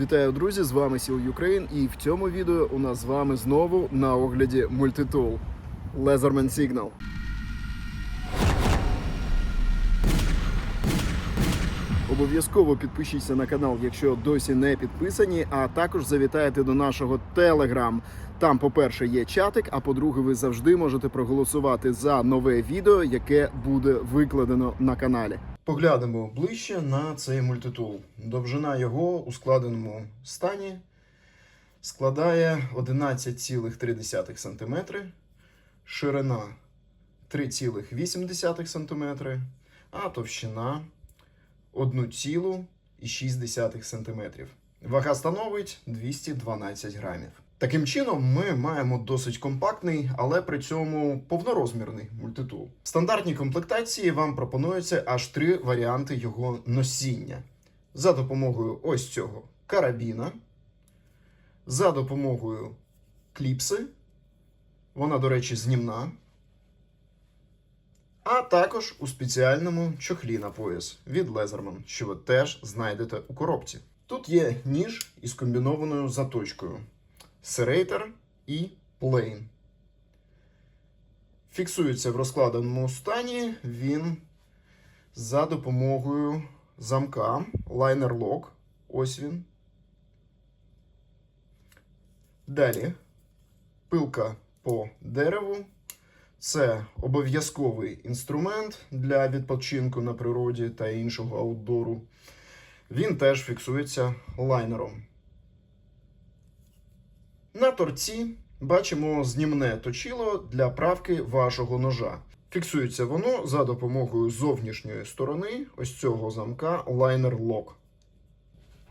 Вітаю, друзі! З вами Сіл Юкрейн, і в цьому відео у нас з вами знову на огляді мультитул Leatherman Signal. Обов'язково підпишіться на канал, якщо досі не підписані, а також завітайте до нашого телеграм. Там, по-перше, є чатик, а по-друге, ви завжди можете проголосувати за нове відео, яке буде викладено на каналі. Поглянемо ближче на цей мультитул. Довжина його у складеному стані складає 11,3 см, ширина 3,8 см, а товщина 1,6 см. Вага становить 212 грамів. Таким чином, ми маємо досить компактний, але при цьому повнорозмірний мультитул. В стандартній комплектації вам пропонується аж три варіанти його носіння: за допомогою ось цього карабіна, за допомогою кліпси, вона, до речі, знімна. А також у спеціальному чохлі на пояс від Leatherman, що ви теж знайдете у коробці. Тут є ніж із комбінованою заточкою Serrator і Plane. Фіксується в розкладеному стані він за допомогою замка Liner Lock. Ось він. Далі пилка по дереву. Це обов'язковий інструмент для відпочинку на природі та іншого аутдору. Він теж фіксується лайнером. На торці бачимо знімне точило для правки вашого ножа. Фіксується воно за допомогою зовнішньої сторони ось цього замка Liner Lock.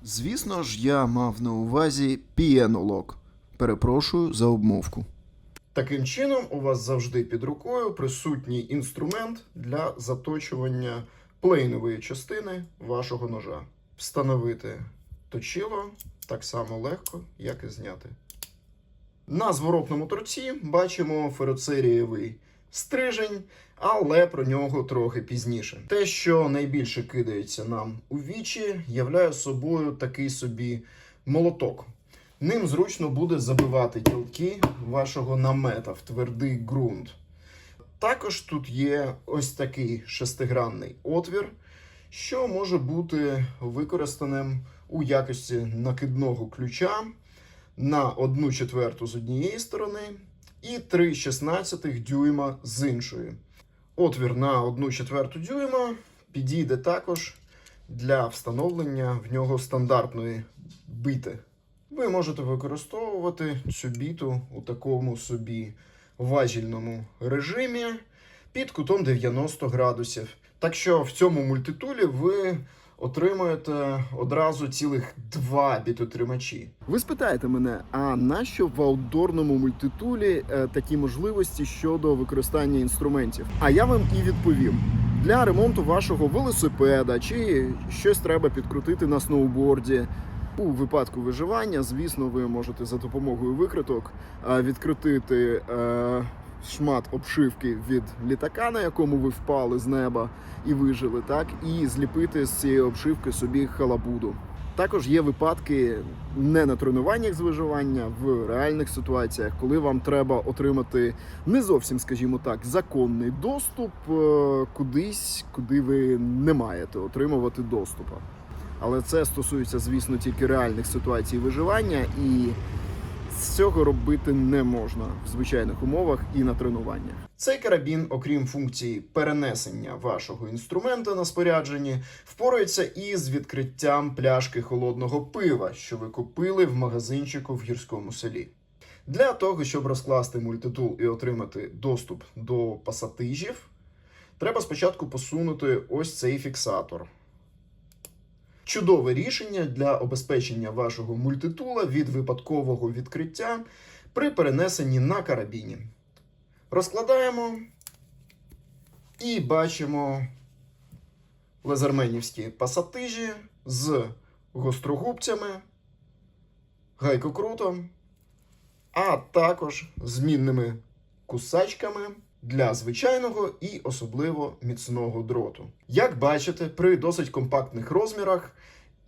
Звісно ж, я мав на увазі Piano Lock. Перепрошую за обмовку. Таким чином, у вас завжди під рукою присутній інструмент для заточування плейнової частини вашого ножа. Встановити точило так само легко, як і зняти. На зворотному торці бачимо фероцерієвий стрижень, але про нього трохи пізніше. Те, що найбільше кидається нам у вічі, являє собою такий собі молоток. Ним зручно буде забивати ділки вашого намета в твердий ґрунт. Також тут є ось такий шестигранний отвір, що може бути використаним у якості накидного ключа на 1 четверту з однієї сторони і 3 16 дюйма з іншої. Отвір на 1 четверту дюйма підійде також для встановлення в нього стандартної бити. Ви можете використовувати цю біту у такому собі важільному режимі під кутом 90 градусів. Так що в цьому мультитулі ви отримуєте одразу цілих два бітотримачі. Ви спитаєте мене, а нащо в аутдорному мультитулі е, такі можливості щодо використання інструментів? А я вам і відповім. Для ремонту вашого велосипеда чи щось треба підкрутити на сноуборді. У випадку виживання, звісно, ви можете за допомогою викриток е, відкрутити е, шмат обшивки від літака, на якому ви впали з неба і вижили, так, і зліпити з цієї обшивки собі халабуду. Також є випадки не на тренуваннях з виживання в реальних ситуаціях, коли вам треба отримати не зовсім, скажімо так, законний доступ е, кудись, куди ви не маєте отримувати доступу. Але це стосується, звісно, тільки реальних ситуацій виживання, і цього робити не можна в звичайних умовах і на тренуваннях. Цей карабін, окрім функції перенесення вашого інструмента на спорядженні, впорається із відкриттям пляшки холодного пива, що ви купили в магазинчику в гірському селі. Для того, щоб розкласти мультитул і отримати доступ до пасатижів, треба спочатку посунути ось цей фіксатор. Чудове рішення для обезпечення вашого мультитула від випадкового відкриття при перенесенні на карабіні. Розкладаємо і бачимо лазерменівські пасатижі з гострогубцями, гайкокрутом, а також змінними кусачками для звичайного і особливо міцного дроту. Як бачите, при досить компактних розмірах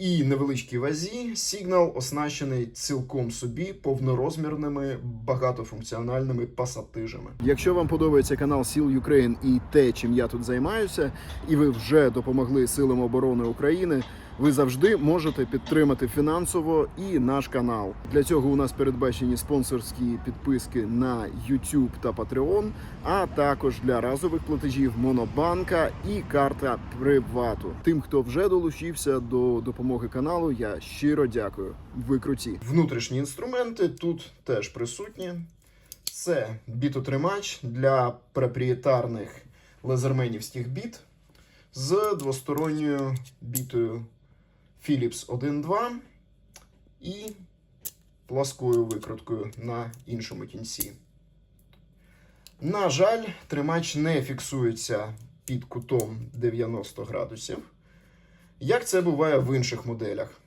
і невеличкій вазі сигнал оснащений цілком собі повнорозмірними багатофункціональними пасатижами. Якщо вам подобається канал Сіл Ukraine і те, чим я тут займаюся, і ви вже допомогли силам оборони України. Ви завжди можете підтримати фінансово і наш канал. Для цього у нас передбачені спонсорські підписки на YouTube та Patreon, а також для разових платежів Монобанка і карта Привату. Тим, хто вже долучився до допомоги каналу, я щиро дякую. Ви круті. Внутрішні інструменти тут теж присутні. Це бітотримач для проприєтарних лазерменівських біт з двосторонньою бітою Philips 1.2 і пласкою викруткою на іншому кінці. На жаль, тримач не фіксується під кутом 90 градусів, як це буває в інших моделях.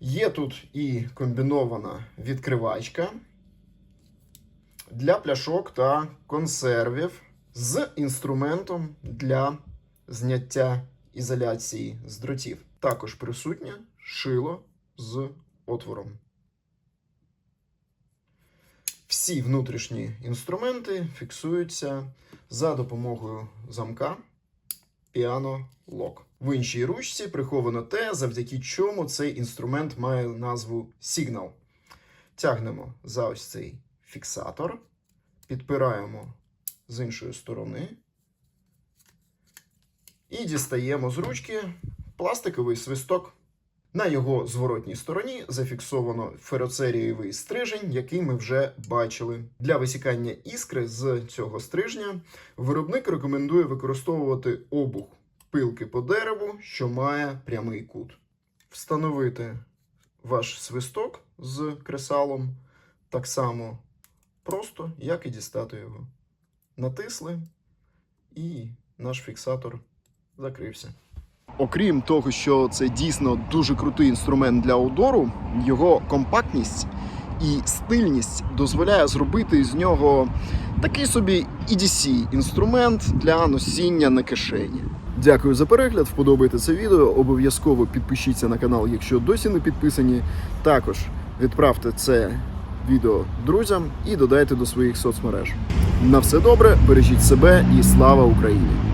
Є тут і комбінована відкривачка для пляшок та консервів з інструментом для зняття ізоляції з дротів. Також присутнє шило з отвором. Всі внутрішні інструменти фіксуються за допомогою замка Piano Lock. В іншій ручці приховано те, завдяки чому цей інструмент має назву Signal. Тягнемо за ось цей фіксатор, підпираємо з іншої сторони і дістаємо з ручки пластиковий свисток. На його зворотній стороні зафіксовано фероцерієвий стрижень, який ми вже бачили. Для висікання іскри з цього стрижня виробник рекомендує використовувати обух пилки по дереву, що має прямий кут. Встановити ваш свисток з кресалом так само просто, як і дістати його. Натисли, і наш фіксатор закрився. Окрім того, що це дійсно дуже крутий інструмент для аудору, його компактність і стильність дозволяє зробити з нього такий собі EDC інструмент для носіння на кишені. Дякую за перегляд. Вподобайте це відео. Обов'язково підпишіться на канал, якщо досі не підписані. Також відправте це відео друзям і додайте до своїх соцмереж. На все добре, бережіть себе і слава Україні!